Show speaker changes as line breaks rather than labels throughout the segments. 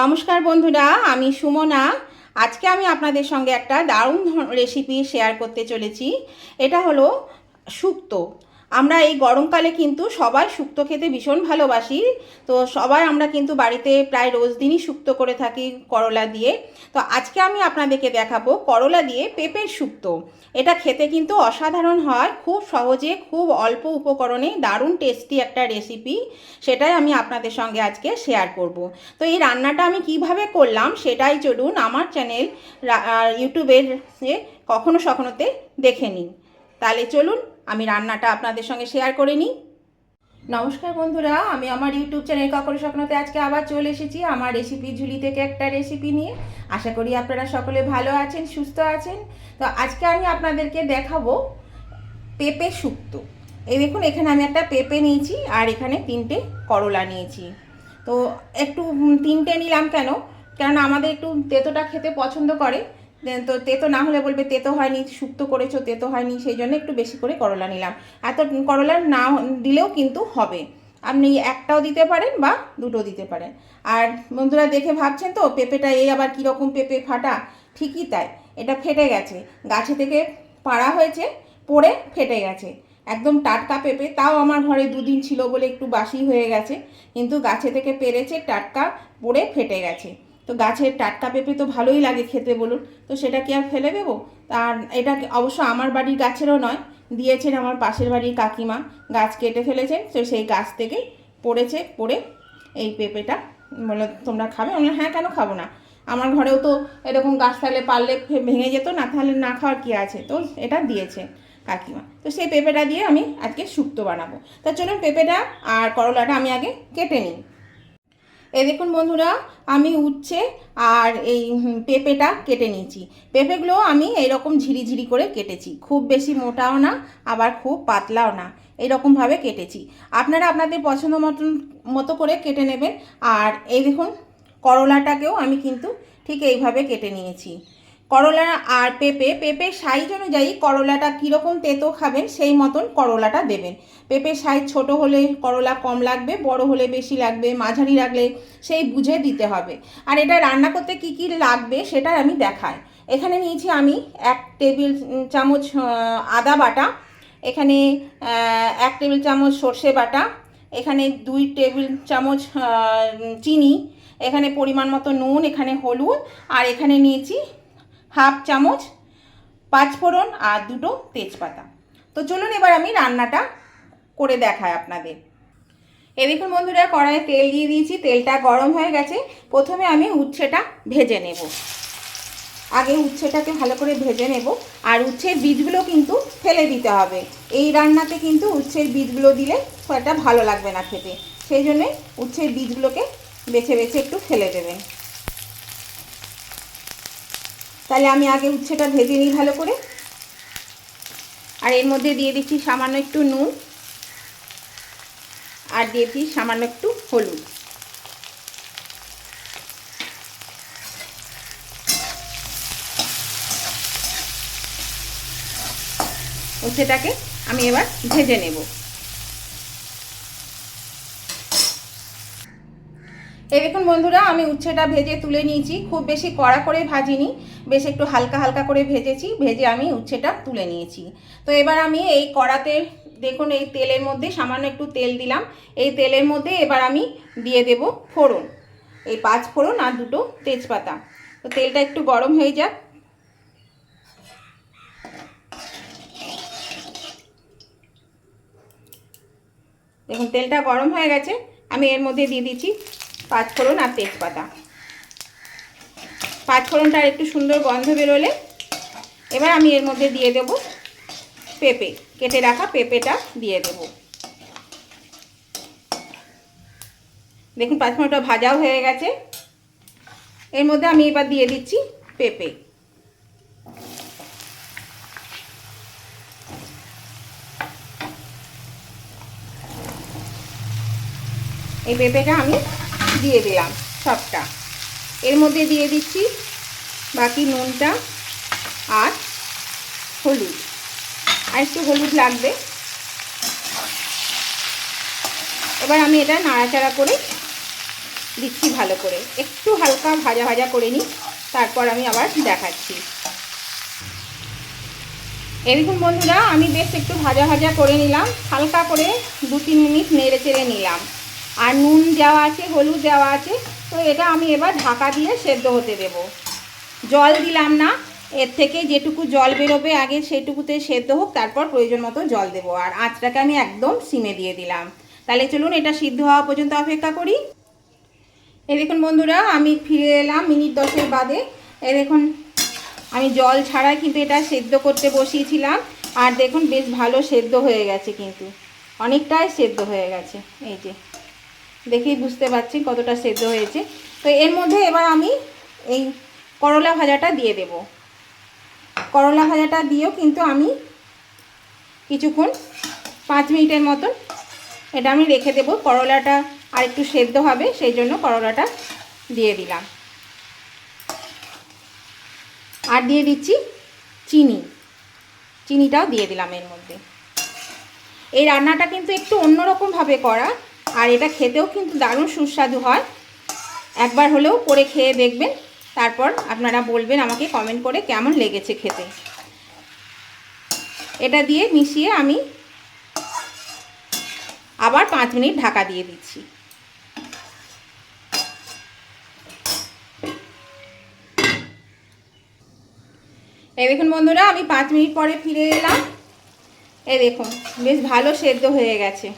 নমস্কার বন্ধুরা, আমি সুমনা। আজকে আমি আপনাদের সঙ্গে একটা দারুণ রেসিপি শেয়ার করতে চলেছি। এটা হলো শুক্তো। আমরা এই গরমকালে কিন্তু সবাই শুক্তো খেতে ভীষণ ভালোবাসি। তো সবাই আমরা কিন্তু বাড়িতে প্রায় রোজ দিনই শুক্তো করে থাকি করলা দিয়ে। তো আজকে আমি আপনাদেরকে দেখাবো করলা দিয়ে পেঁপের শুক্তো। এটা খেতে কিন্তু অসাধারণ হয়, খুব সহজে, খুব অল্প উপকরণে, দারুণ টেস্টি একটা রেসিপি। সেটাই আমি আপনাদের সঙ্গে আজকে শেয়ার করব। তো এই রান্নাটা আমি কীভাবে করলাম সেটাই চলুন আমার চ্যানেল ইউটিউবের কখনো সখনোতে দেখে নিন। তাহলে চলুন, আমি রান্নাটা আপনাদের সঙ্গে শেয়ার করে নিই। নমস্কার বন্ধুরা, আমি আমার ইউটিউব চ্যানেল কখনো স্বপ্নতে আজকে আবার চলে এসেছি আমার রেসিপি ঝুলি থেকে একটা রেসিপি নিয়ে। আশা করি আপনারা সকলে ভালো আছেন, সুস্থ আছেন। তো আজকে আমি আপনাদেরকে দেখাবো পেঁপে শুক্তো। এই দেখুন, এখানে আমি একটা পেঁপে নিয়েছি আর এখানে তিনটে করলা নিয়েছি। তো একটু তিনটে নিলাম কেন? কারণ আমাদের একটু তেতোটা খেতে পছন্দ করে। তো তেতো না হলে বলবে, তেতো হয়নি শুক্তো করেছ, তেতো হয়নি। সেই জন্য একটু বেশি করে করলা নিলাম। এত করলা না দিলেও কিন্তু হবে। আপনি একটাও দিতে পারেন বা দুটো দিতে পারেন। আর বন্ধুরা দেখে ভাবছেন তো, পেঁপেটা এই আবার কীরকম পেঁপে ফাটা? ঠিকই তাই, এটা ফেটে গেছে। গাছে থেকে পাড়া হয়েছে, পড়ে ফেটে গেছে। একদম টাটকা পেঁপে, তাও আমার ঘরে দুদিন ছিল বলে একটু বাসি হয়ে গেছে, কিন্তু গাছে থেকে পেরেছে, টাটকা পড়ে ফেটে গেছে। তো গাছের টাটকা পেঁপে তো ভালোই লাগে খেতে বলুন। তো সেটা কি আর ফেলে দেবো? আর এটা অবশ্য আমার বাড়ির গাছেরও নয়, দিয়েছেন আমার পাশের বাড়ির কাকিমা। গাছ কেটে ফেলেছেন, তো সেই গাছ থেকেই পড়েছে, পড়ে এই পেঁপেটা। বলে তোমরা খাবে? আমি হ্যাঁ কেন খাব না? আমার ঘরেও তো এরকম গাছ থাকলে পারলে ভেঙে যেত না, তাহলে না খাওয়ার কি আছে? তো এটা দিয়েছে কাকিমা। তো সেই পেঁপেটা দিয়ে আমি আজকে শুক্তো বানাবো। তা চলুন পেঁপেটা আর করলাটা আমি আগে কেটে নিই। এই দেখুন বন্ধুরা, আমি উচ্ছে আর এই পেঁপেটা কেটে নিয়েছি। পেঁপেগুলো আমি এইরকম ঝিরিঝিরি করে কেটেছি। খুব বেশি মোটাও না, আবার খুব পাতলাও না। এইরকমভাবে কেটেছি। আপনারা আপনাদের পছন্দ মতন, মতো করে কেটে নেবেন। আর এই দেখুন, করলাটাকেও আমি কিন্তু ঠিক এইভাবে কেটে নিয়েছি। করলা আর পেঁপে, পেঁপের সাইজ অনুযায়ী করলাটা কীরকম তেতো খাবেন সেই মতন করলাটা দেবেন। পেঁপের সাইজ ছোট হলে করলা কম লাগবে, বড় হলে বেশি লাগবে, মাঝারি লাগলে সেই বুঝে দিতে হবে। আর এটা রান্না করতে কি কি লাগবে সেটা আমি দেখাই। এখানে নিয়েছি আমি এক টেবিল চামচ আদা বাটা, এখানে এক টেবিল চামচ সর্ষে বাটা, এখানে দুই টেবিল চামচ চিনি, এখানে পরিমাণ মতো নুন, এখানে হলুদ, আর এখানে নিয়েছি হাফ চামচ পাঁচফোড়ন আর দুটো তেজপাতা। তো চলুন এবার আমি রান্নাটা করে দেখাই আপনাদের। এ দেখুন বন্ধুরা, কড়াইয়ে তেল দিয়ে দিয়েছি, তেলটা গরম হয়ে গেছে। প্রথমে আমি উচ্ছেটা ভেজে নেব। আগে উচ্ছেটাকে ভালো করে ভেজে নেব। আর উচ্ছের বীজগুলো কিন্তু ফেলে দিতে হবে। এই রান্নাতে কিন্তু উচ্ছের বীজগুলো দিলে খুব একটা ভালো লাগবে না খেতে। সেই জন্যে উচ্ছের বীজগুলোকে বেছে বেছে একটু ফেলে দেবেন। তাহলে আমি আগে উচ্ছেটা ভেজে নিই ভালো করে। আর এর মধ্যে দিয়ে দিচ্ছি সামান্য একটু নুন আর দিয়েছি সামান্য একটু হলুদ। উচ্ছেটাকে আমি এবার ভেজে নেব। এই দেখুন বন্ধুরা, আমি উচ্ছেটা ভেজে তুলে নিয়েছি। খুব বেশি কড়া করে ভাজিনি, বেশ একটু হালকা হালকা করে ভেজেছি, ভেজে আমি উচ্ছেটা তুলে নিয়েছি। তো এবার আমি এই কড়াতে, দেখুন এই তেলের মধ্যে সামান্য একটু তেল দিলাম। এই তেলের মধ্যে এবার আমি দিয়ে দেব ফোড়ন। এই পাঁচ ফোড়ন আর দুটো তেজপাতা। তো তেলটা একটু গরম হয়ে যাক। দেখুন তেলটা গরম হয়ে গেছে, আমি এর মধ্যে দিয়ে দিচ্ছি পাঁচ ফোড়ন আর তেজপাতা। পাঁচ ফোড়নটার একটু সুন্দর গন্ধ বেরোলে, এবার আমি এর মধ্যে দিয়ে দেব পেঁপে। কেটে রাখা পেঁপেটা দিয়ে দেব। দেখুন পাঁচ ফোড়নটা ভাজাও হয়ে গেছে। এর মধ্যে আমি এবার দিয়ে দিচ্ছি পেঁপে। এই পেঁপেটা আমি দিয়ে দিলাম সবটা। এর মধ্যে দিয়ে দিচ্ছি বাকি নুনটা আর হলুদ। আর একটু হলুদ লাগবে। এবার আমি এটা নাড়াচাড়া করে দিচ্ছি ভালো করে। একটু হালকা ভাজা ভাজা করে নিই, তারপর আমি আবার দেখাচ্ছি। দেখুন বন্ধুরা, আমি বেশ একটু ভাজা ভাজা করে নিলাম। হালকা করে দু তিন মিনিট নেড়ে চেড়ে নিলাম। আর নুন দেওয়া আছে, হলুদ দেওয়া আছে, তো এটা আমি এবার ঢাকা দিয়ে সেদ্ধ হতে দেব। জল দিলাম না, এর থেকে যেটুকু জল বেরোবে আগে সেটুকুতে সেদ্ধ হোক, তারপর প্রয়োজন মতো জল দেবো। আর আঁচটাকে আমি একদম সিমে দিয়ে দিলাম। তাহলে চলুন এটা সিদ্ধ হওয়া পর্যন্ত অপেক্ষা করি। এ দেখুন বন্ধুরা, আমি ফিরে এলাম মিনিট দশের বাদে। এ দেখুন, আমি জল ছাড়াই কিন্তু এটা সেদ্ধ করতে বসিয়েছিলাম। আর দেখুন, বেশ ভালো সেদ্ধ হয়ে গেছে কিন্তু। অনেকটাই সেদ্ধ হয়ে গেছে, এই যে। দেখেই বুঝতে পারছি কতটা সেদ্ধ হয়েছে। তো এর মধ্যে এবার আমি এই করলা ভাজাটা দিয়ে দেব। করলা ভাজাটা দিয়েও কিন্তু আমি কিছুক্ষণ পাঁচ মিনিটের মতন এটা আমি রেখে দেবো। করলাটা আর একটু সেদ্ধ হবে, সেই জন্য করলাটা দিয়ে দিলাম। আর দিয়ে দিচ্ছি চিনি। চিনিটাও দিয়ে দিলাম এর মধ্যে। এই রান্নাটা কিন্তু একটু অন্যরকমভাবে করা। আর এটা খেতেও কিন্তু দারুণ সুস্বাদু হয়। একবার হলেও করে খেয়ে দেখবেন। তারপর আপনারা বলবেন আমাকে কমেন্ট করে কেমন লেগেছে খেতে। এটা দিয়ে মিশিয়ে আমি আবার পাঁচ মিনিট ঢাকা দিয়ে দিচ্ছি। এই দেখুন বন্ধুরা, আমি পাঁচ মিনিট পরে ফিরে এলাম। এই দেখুন, বেশ ভালো সেদ্ধ হয়ে গেছে।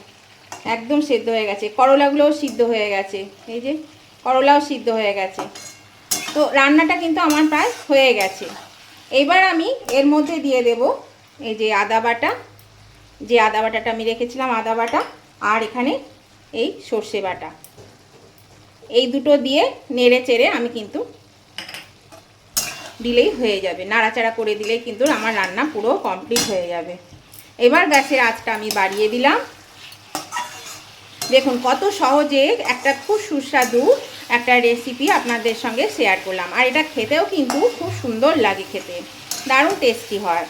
একদম সেদ্ধ হয়ে গেছে। করলাগুলোও সিদ্ধ হয়ে গেছে। এই যে, করলাও সিদ্ধ হয়ে গেছে। তো রান্নাটা কিন্তু আমার প্রায় হয়ে গেছে। এবার আমি এর মধ্যে দিয়ে দেব এই যে আদা বাটা। যে আদা বাটাটা আমি রেখেছিলাম, আদা বাটা, আর এখানে এই সর্ষে বাটা। এই দুটো দিয়ে নেড়ে চেড়ে আমি কিন্তু দিলেই হয়ে যাবে। নাড়াচাড়া করে দিলেই কিন্তু আমার রান্না পুরো কমপ্লিট হয়ে যাবে। এবার গ্যাসের আঁচটা আমি বাড়িয়ে দিলাম। দেখুন, কত সহজে একটা খুব সুস্বাদু একটা রেসিপি আপনাদের সঙ্গে শেয়ার করলাম। আর এটা খেতেও কিন্তু খুব সুন্দর লাগে খেতে। দারুণ টেস্টি হয়।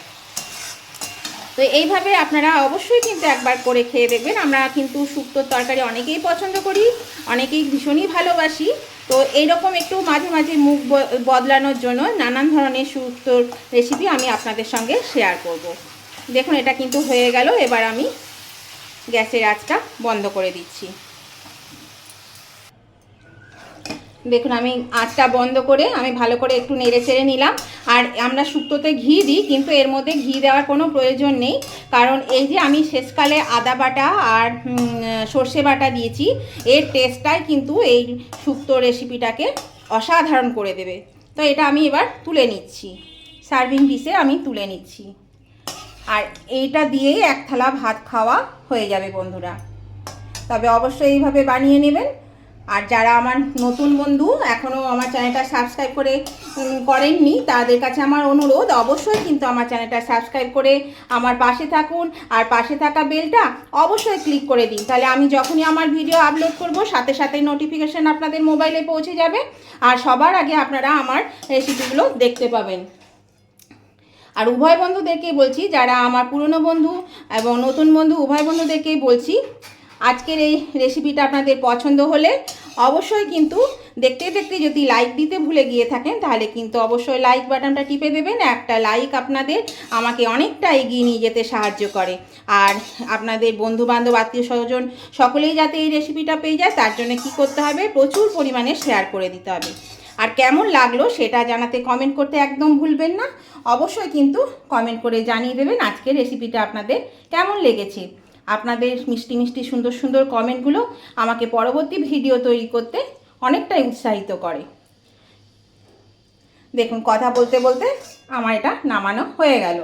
তো এইভাবে আপনারা অবশ্যই কিন্তু একবার করে খেয়ে দেখবেন। আমরা কিন্তু শুক্তোর তরকারি অনেকেই পছন্দ করি, অনেকেই ভীষণই ভালোবাসি। তো এইরকম একটু মাঝে মাঝে মুখ বদলানোর জন্য নানান ধরনের শুক্তোর রেসিপি আমি আপনাদের সঙ্গে শেয়ার করব। দেখুন, এটা কিন্তু হয়ে গেল। এবার আমি গ্যাসের আঁচটা বন্ধ করে দিচ্ছি। দেখুন, আমি আঁচটা বন্ধ করে আমি ভালো করে একটু নেড়ে চেড়ে নিলাম। আর আমরা শুক্তোতে ঘি দিই, কিন্তু এর মধ্যে ঘি দেওয়ার কোনো প্রয়োজন নেই। কারণ এই যে আমি শেষকালে আদা বাটা আর সর্ষে বাটা দিয়েছি, এর টেস্টটাই কিন্তু এই শুক্তো রেসিপিটাকে অসাধারণ করে দেবে। তো এটা আমি এবার তুলে নিচ্ছি। সার্ভিং ডিশে আমি তুলে নিচ্ছি। আর এইটা দিয়েই এক থালা ভাত খাওয়া হয়ে যাবে বন্ধুরা। তবে অবশ্যই এইভাবে বানিয়ে নেবেন। আর যারা আমার নতুন বন্ধু, এখনও আমার চ্যানেলটা সাবস্ক্রাইব করে করেননি, তাদের কাছে আমার অনুরোধ, অবশ্যই কিন্তু আমার চ্যানেলটা সাবস্ক্রাইব করে আমার পাশে থাকুন। আর পাশে থাকা বেলটা অবশ্যই ক্লিক করে দিন। তাহলে আমি যখনই আমার ভিডিও আপলোড করব, সাথে সাথে নোটিফিকেশান আপনাদের মোবাইলে পৌঁছে যাবে। আর সবার আগে আপনারা আমার রেসিপিগুলো দেখতে পাবেন। আর উভয় বন্ধুদেরকেই বলছি, যারা আমার পুরনো বন্ধু এবং নতুন বন্ধু, উভয় বন্ধুদেরকেই বলছি, আজকের এই রেসিপিটা আপনাদের পছন্দ হলে অবশ্যই কিন্তু দেখতে দেখতে যদি লাইক দিতে ভুলে গিয়ে থাকেন, তাহলে কিন্তু অবশ্যই লাইক বাটনটা টিপে দেবেন, একটা লাইক আপনাদের আমাকে অনেকটা এগিয়ে নিয়ে যেতে সাহায্য করে। আর আপনাদের বন্ধু বান্ধব আত্মীয় স্বজন সকলেই যাতে এই রেসিপিটা পেয়ে যায়, তার জন্য কি করতে হবে? প্রচুর পরিমাণে শেয়ার করে দিতে হবে। আর কেমন লাগল সেটা জানাতে কমেন্ট করতে একদম ভুলবেন না। অবশ্যই কিন্তু কমেন্ট করে জানিয়ে দেবেন আজকের রেসিপিটা আপনাদের কেমন লেগেছে। আপনাদের মিষ্টি মিষ্টি সুন্দর সুন্দর কমেন্টগুলো আমাকে পরবর্তী ভিডিও তৈরি করতে অনেকটাই উৎসাহিত করে। দেখুন, কথা বলতে বলতে আমার এটা নামানো হয়ে গেল।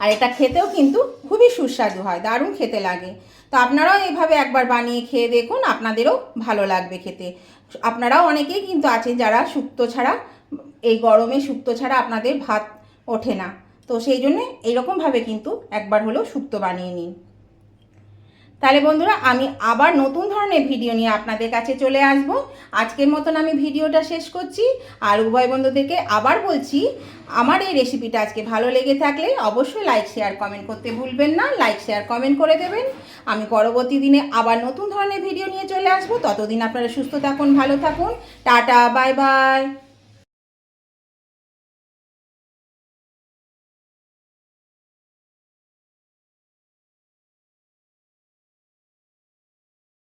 আর এটা খেতেও কিন্তু খুবই সুস্বাদু হয়, দারুণ খেতে লাগে। তো আপনারাও এইভাবে একবার বানিয়ে খেয়ে দেখুন, আপনাদেরও ভালো লাগবে খেতে। আপনারাও অনেকেই কিন্তু আছেন যারা শুক্তো ছাড়া, এই গরমে শুক্তো ছাড়া আপনাদের ভাত ওঠে না। তো সেই জন্যে এইরকমভাবে কিন্তু একবার হলেও শুক্তো বানিয়ে নিন। তাহলে বন্ধুরা, আমি আবার নতুন ধরনের ভিডিও নিয়ে আপনাদের কাছে চলে আসব। আজকের মতন আমি ভিডিওটা শেষ করছি। আর উভয় বন্ধুদেরকে আবার বলছি, আমার এই রেসিপিটা আজকে ভালো লেগে থাকলে অবশ্যই লাইক শেয়ার কমেন্ট করতে ভুলবেন না। লাইক শেয়ার কমেন্ট করে দেবেন। আমি পরবর্তী দিনে আবার নতুন ধরনের ভিডিও নিয়ে চলে আসব। ততদিন আপনারা সুস্থ থাকুন, ভালো থাকুন। Tata bye bye